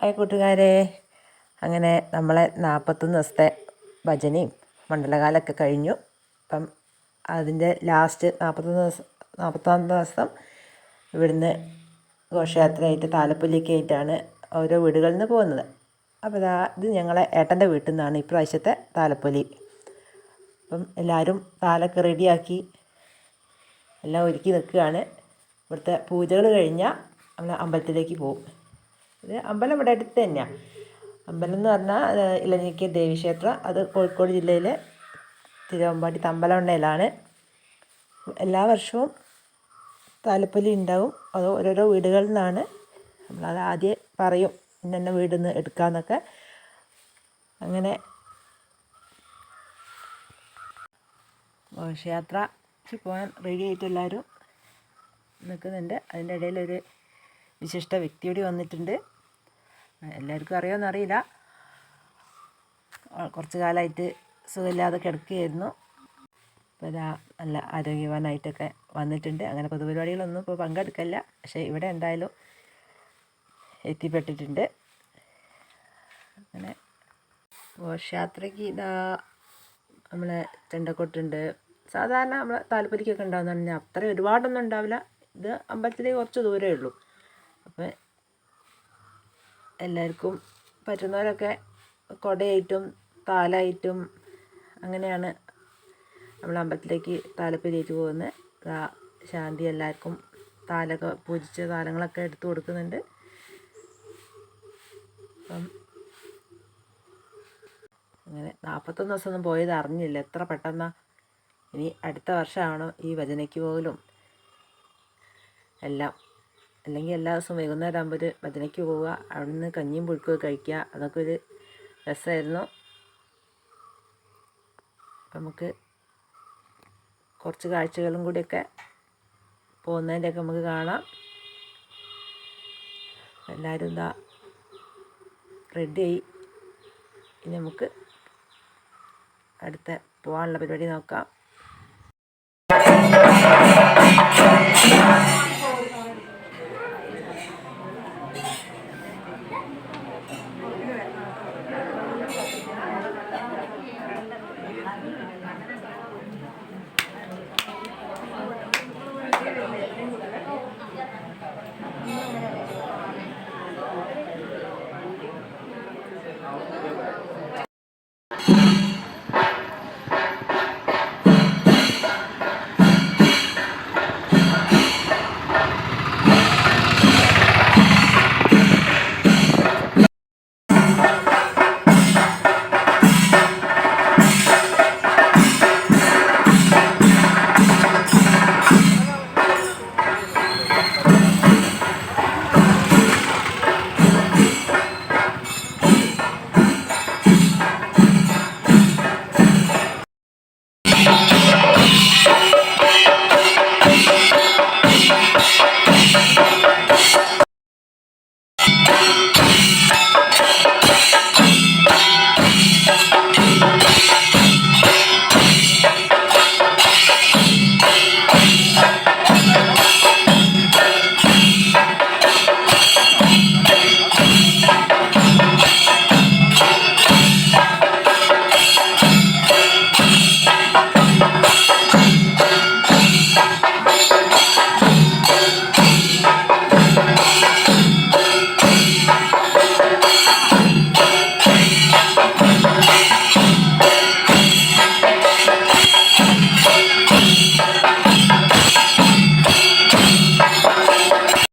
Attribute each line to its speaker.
Speaker 1: Hi കൂട്ടുകാരെ. അങ്ങനെ നമ്മളെ നാൽപ്പത്തൊന്ന് ദിവസത്തെ ഭജനയും മണ്ഡലകാലമൊക്കെ കഴിഞ്ഞു. അപ്പം അതിന്റെ ലാസ്റ്റ് നാൽപ്പത്തൊന്ന് ദിവസം നാൽപ്പത്തൊന്ന് ദിവസം ഇവിടുന്ന് ഘോഷയാത്രയായിട്ട് താലപ്പൊലിയൊക്കെ ആയിട്ടാണ് ഓരോ വീടുകളിൽ നിന്ന് പോകുന്നത്. അപ്പോൾ ഇതാ ഇത് ഞങ്ങളെ ഏട്ടന്റെ വീട്ടിൽ നിന്നാണ് ഇപ്രാവശ്യത്തെ താലപ്പൊലി. അപ്പം എല്ലാവരും താലൊക്കെ റെഡിയാക്കി എല്ലാം ഒരുക്കി നിൽക്കുകയാണ്. ഇവിടുത്തെ പൂജകൾ കഴിഞ്ഞാൽ നമ്മൾ അമ്പലത്തിലേക്ക് പോകും. ഇത് അമ്പലം ഇവിടെ അടുത്ത് തന്നെയാണ് അമ്പലം എന്ന് പറഞ്ഞാൽ ഇലഞ്ഞിക്ക ദേവീക്ഷേത്രം. അത് കോഴിക്കോട് ജില്ലയിലെ തിരുവമ്പാടി തമ്പലമണ്ണയിലാണ് എല്ലാ വർഷവും താലപ്പൊലി ഉണ്ടാവും. അത് ഓരോരോ വീടുകളിൽ നിന്നാണ്. നമ്മളത് ആദ്യം പറയും ഇന്ന വീടിൽ നിന്ന് എടുക്കാമെന്നൊക്കെ അങ്ങനെ ഘോഷയാത്ര പോകാൻ റെഡി ആയിട്ട് എല്ലാവരും നിൽക്കുന്നുണ്ട്. അതിന്റെ ഇടയിലൊരു വിശിഷ്ട വ്യക്തി കൂടി വന്നിട്ടുണ്ട്. എല്ലാവർക്കും അറിയുമെന്നറിയില്ല കുറച്ച് കാലമായിട്ട് സുഖമില്ലാതെ കിടക്കുകയായിരുന്നു. ഇപ്പോൾ ഇതാ നല്ല ആരോഗ്യവാനായിട്ടൊക്കെ വന്നിട്ടുണ്ട്. അങ്ങനെ പൊതുപരിപാടികളൊന്നും ഇപ്പോൾ പങ്കെടുക്കല്ല. പക്ഷേ ഇവിടെ എന്തായാലും എത്തിപ്പെട്ടിട്ടുണ്ട്. അങ്ങനെ ഘോഷയാത്രയ്ക്ക് ഇതാ നമ്മളെ ചെണ്ടക്കൊട്ടുണ്ട്. സാധാരണ നമ്മളെ താലപ്പൊലിക്കൊക്കെ ഉണ്ടാകുന്ന അത്ര ഒരുപാടൊന്നും ഉണ്ടാവില്ല. ഇത് അമ്പലത്തിലേക്ക് കുറച്ച് ദൂരമേ ഉള്ളൂ. അപ്പം എല്ലാവർക്കും പറ്റുന്നവരൊക്കെ കുടയായിട്ടും താലായിട്ടും അങ്ങനെയാണ് നമ്മൾ അമ്പലത്തിലേക്ക് താലപ്പൊലിയേറ്റ് പോകുന്നത്. ശാന്തി എല്ലാവർക്കും താലൊക്കെ പൂജിച്ച താലങ്ങളൊക്കെ എടുത്തു കൊടുക്കുന്നുണ്ട്. അപ്പം അങ്ങനെ നാൽപ്പത്തൊന്ന് ദിവസമൊന്നും പോയത് അറിഞ്ഞില്ല. എത്ര പെട്ടെന്നാ ഇനി അടുത്ത വർഷമാണോ ഈ ഭജനയ്ക്ക് പോകലും. എല്ലാം അല്ലെങ്കിൽ എല്ലാ ദിവസവും വൈകുന്നേരം ആകുമ്പോൾ ഒരു ഭജനയ്ക്ക് പോവുക അവിടെ നിന്ന് കഞ്ഞിയും പുഴുക്കൊക്കെ കഴിക്കുക അതൊക്കെ ഒരു രസമായിരുന്നു. നമുക്ക് കുറച്ച് കാഴ്ചകളും കൂടിയൊക്കെ പോകുന്നതിന്റെയൊക്കെ നമുക്ക് കാണാം. എല്ലാവരും എന്താ റെഡിയായി. ഇനി നമുക്ക് അടുത്ത പോകാനുള്ള പരിപാടി നോക്കാം.